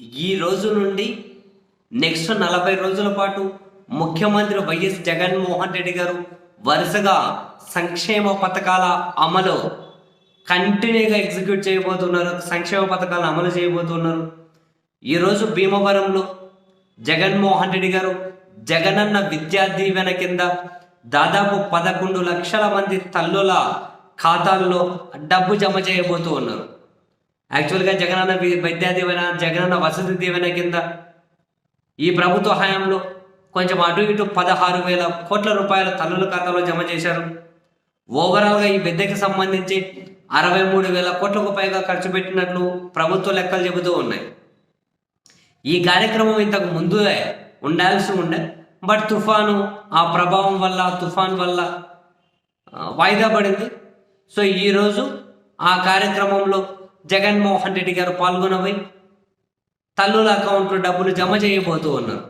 ఈ రోజు నుండి నెక్స్ట్ నలభై రోజుల పాటు ముఖ్యమంత్రి వైఎస్ జగన్మోహన్ రెడ్డి గారు వరుసగా సంక్షేమ పథకాల అమలు కంటిన్యూగా ఎగ్జిక్యూట్ చేయబోతున్నారు. సంక్షేమ పథకాలు అమలు చేయబోతున్నారు. ఈరోజు భీమవరంలో జగన్మోహన్ రెడ్డి గారు జగనన్న విద్యా దీవెన కింద దాదాపు పదకొండు లక్షల మంది తల్లుల ఖాతాల్లో డబ్బు జమ చేయబోతూ ఉన్నారు. యాక్చువల్గా జగనన్న విద్యా దీవెన జగనన్న వసతి దీవెన కింద ఈ ప్రభుత్వ హయాంలో కొంచెం అటు ఇటు పదహారు వేల కోట్ల రూపాయల తల్లుల ఖాతాలో జమ చేశారు. ఓవరాల్గా ఈ విద్యకి సంబంధించి అరవై మూడు వేల కోట్లకు పైగా ఖర్చు పెట్టినట్లు ప్రభుత్వ లెక్కలు చెబుతూ ఉన్నాయి. ఈ కార్యక్రమం ఇంతకు ముందుగా ఉండాల్సి ఉండే బట్ తుఫాను ఆ ప్రభావం వల్ల తుఫాన్ వల్ల వాయిదా పడింది. సో ఈరోజు ఆ కార్యక్రమంలో జగన్మోహన్ రెడ్డి గారు పాల్గొనబోయి తల్లుల అకౌంట్లో డబ్బులు జమ చేయబోతూ ఉన్నారు.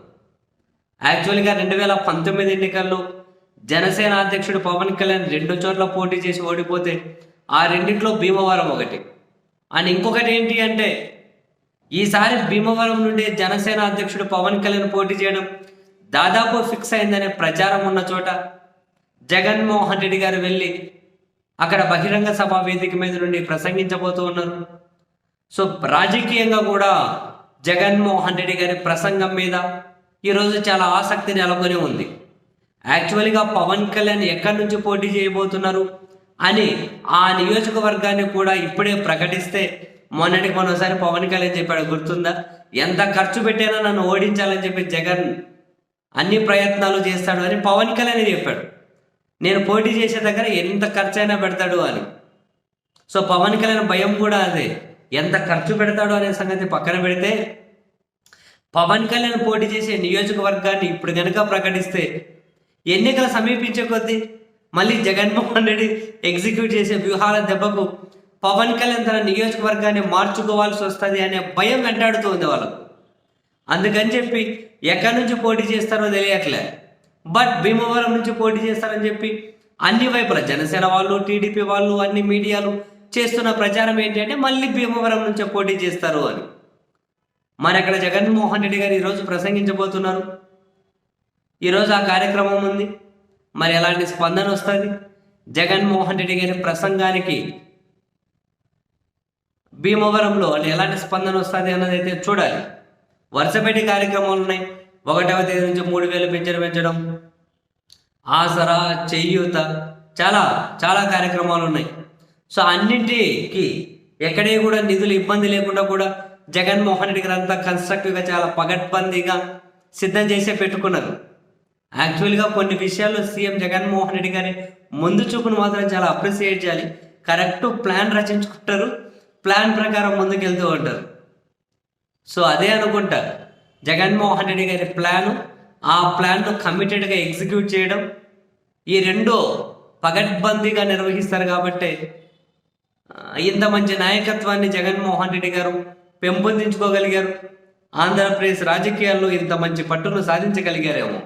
యాక్చువల్గా రెండు వేల పంతొమ్మిది ఎన్నికల్లో జనసేన అధ్యక్షుడు పవన్ కళ్యాణ్ రెండు చోట్ల పోటీ చేసి ఓడిపోతే ఆ రెండింటిలో భీమవరం ఒకటి. అండ్ ఇంకొకటి ఏంటి అంటే ఈసారి భీమవరం నుండి జనసేన అధ్యక్షుడు పవన్ కళ్యాణ్ పోటీ చేయడం దాదాపు ఫిక్స్ అయిందనే ప్రచారం ఉన్న చోట జగన్మోహన్ రెడ్డి గారు వెళ్ళి అక్కడ బహిరంగ సభ వేదిక మీద నుండి ప్రసంగించబోతూ ఉన్నారు. సో రాజకీయంగా కూడా జగన్మోహన్ రెడ్డి గారి ప్రసంగం మీద ఈరోజు చాలా ఆసక్తి నెలకొని ఉంది. యాక్చువల్గా పవన్ కళ్యాణ్ ఎక్కడి నుంచి పోటీ చేయబోతున్నారు అని ఆ నియోజకవర్గాన్ని కూడా ఇప్పుడే ప్రకటిస్తే మొన్నటికి మొన్నసారి పవన్ కళ్యాణ్ చెప్పాడు గుర్తుందా? ఎంత ఖర్చు పెట్టినా నన్ను ఓడించాలని చెప్పి జగన్ అన్ని ప్రయత్నాలు చేస్తాడు అని పవన్ కళ్యాణ్ చెప్పాడు. నేను పోటీ చేసే దగ్గర ఎంత ఖర్చు అయినా పెడతాడు అని. సో పవన్ కళ్యాణ్ భయం కూడా అదే. ఎంత ఖర్చు పెడతాడు అనే సంగతి పక్కన పెడితే పవన్ కళ్యాణ్ పోటీ చేసే నియోజకవర్గాన్ని ఇప్పుడు కనుక ప్రకటిస్తే ఎన్నికలు సమీపించే కొద్దీ మళ్ళీ జగన్మోహన్ రెడ్డి ఎగ్జిక్యూట్ చేసే వ్యూహాల దెబ్బకు పవన్ కళ్యాణ్ తన నియోజకవర్గాన్ని మార్చుకోవాల్సి వస్తుంది అనే భయం వెంటాడుతూ ఉంది వాళ్ళకు. అందుకని చెప్పి ఎక్కడి నుంచి పోటీ చేస్తారో తెలియట్లే. బట్ భీమవరం నుంచి పోటీ చేస్తారని చెప్పి అన్ని వైపుల జనసేన వాళ్ళు టీడీపీ వాళ్ళు అన్ని మీడియాలు చేస్తున్న ప్రచారం ఏంటి అంటే మళ్ళీ భీమవరం నుంచే పోటీ చేస్తారు అని. మరి అక్కడ జగన్మోహన్ రెడ్డి గారు ఈరోజు ప్రసంగించబోతున్నారు. ఈరోజు ఆ కార్యక్రమం ఉంది. మరి ఎలాంటి స్పందన వస్తుంది? జగన్మోహన్ రెడ్డి గారి ప్రసంగానికి భీమవరంలో ఎలాంటి స్పందన వస్తుంది అన్నది అయితే చూడాలి. వరుసపెట్టి కార్యక్రమాలు ఉన్నాయి. ఒకటవ తేదీ నుంచి మూడు వేలు పెంచడం పెంచడం. ఆసరా చెయ్యూత చాలా చాలా కార్యక్రమాలు ఉన్నాయి. సో అన్నింటికి ఎక్కడే కూడా నిధులు ఇబ్బంది లేకుండా కూడా జగన్మోహన్ రెడ్డి గారు అంతా కన్స్ట్రక్టివ్గా చాలా పగడ్బందీగా సిద్ధం చేసే పెట్టుకున్నారు. యాక్చువల్గా కొన్ని విషయాల్లో సీఎం జగన్మోహన్ రెడ్డి గారి ముందు చూపును మాత్రం చాలా అప్రిసియేట్ చేయాలి. Correct plan రచించుకుంటారు. ప్లాన్ ప్రకారం ముందుకెళ్తూ ఉంటారు. సో అదే అనుకుంటా. జగన్మోహన్ రెడ్డి గారి ప్లాను ఆ ప్లాన్ను కమిటెడ్గా ఎగ్జిక్యూట్ చేయడం. ఈ రెండు పగడ్బందీగా నిర్వహిస్తారు కాబట్టి ఇంత మంచి నాయకత్వాన్ని జగన్మోహన్ రెడ్డి గారు పెంపొందించుకోగలిగారు. ఆంధ్రప్రదేశ్ రాజకీయాల్లో ఇంత మంచి పట్టును సాధించగలిగారేమో.